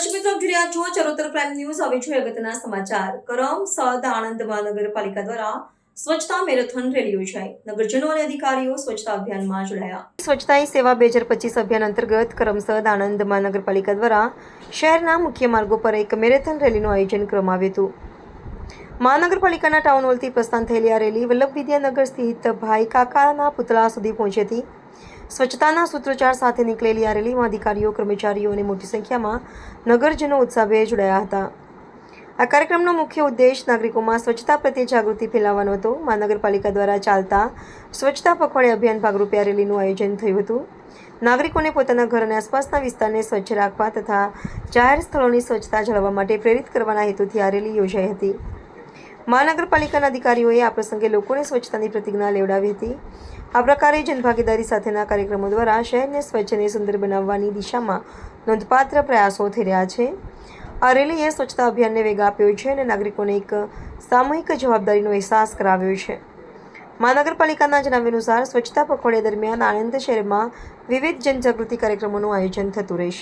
દર્શક મિત્રો રહ્યા છો ચરોતર પ્રાઇમ ન્યૂઝ હવે છે અગત્યના સમાચાર. કરમ, સદ, આણંદ મહાનગરપાલિકા દ્વારા સ્વચ્છતા મેરેથોન રેલી યોજાઈ. નગરજનો અને અધિકારીઓ સ્વચ્છતા અભિયાનમાં જોડાયા. સ્વચ્છતા સેવા બે હજાર પચીસ અભિયાન અંતર્ગત કરમસદ આણંદ મહાનગરપાલિકા દ્વારા શહેરના મુખ્ય માર્ગો પર એક મેરેથોન રેલીનું આયોજન કરવામાં આવ્યું હતું. મહાનગરપાલિકાના ટાઉન હોલથી પ્રસ્થાન થયેલી આ રેલી વલ્લભ વિદ્યાનગર સ્થિત ભાઈ કાકાના પુતળા સુધી પહોંચી હતી. સ્વચ્છતાના સૂત્રોચ્ચાર સાથે નીકળેલી આ રેલીમાં અધિકારીઓ, કર્મચારીઓ અને મોટી સંખ્યામાં નગરજનો ઉત્સાહભેર જોડાયા હતા. આ કાર્યક્રમનો મુખ્ય ઉદ્દેશ નાગરિકોમાં સ્વચ્છતા પ્રત્યે જાગૃતિ ફેલાવવાનો હતો. મહાનગરપાલિકા દ્વારા ચાલતા સ્વચ્છતા પખવાડિયા અભિયાન ભાગરૂપે આ રેલીનું આયોજન થયું હતું. નાગરિકોને પોતાના ઘર અને આસપાસના વિસ્તારને સ્વચ્છ રાખવા તથા જાહેર સ્થળોની સ્વચ્છતા જાળવવા માટે પ્રેરિત કરવાના હેતુથી આ રેલી યોજાઈ હતી. મહાનગરપાલિકાના અધિકારીઓએ આ પ્રસંગે લોકોને સ્વચ્છતાની પ્રતિજ્ઞા લેવડાવી હતી. આ પ્રકારે જનભાગીદારી સાથેના કાર્યક્રમો દ્વારા શહેરને સ્વચ્છ અને સુંદર બનાવવાની દિશામાં નોંધપાત્ર પ્રયાસો થઈ રહ્યા છે. આ રેલીએ સ્વચ્છતા અભિયાનને વેગ આપ્યો છે અને નાગરિકોને એક સામૂહિક જવાબદારીનો અહેસાસ કરાવ્યો છે. મહાનગરપાલિકાના જણાવ્યા અનુસાર સ્વચ્છતા પખવાડિયા દરમિયાન આણંદ શહેરમાં વિવિધ જનજાગૃતિ કાર્યક્રમોનું આયોજન થતું રહેશે.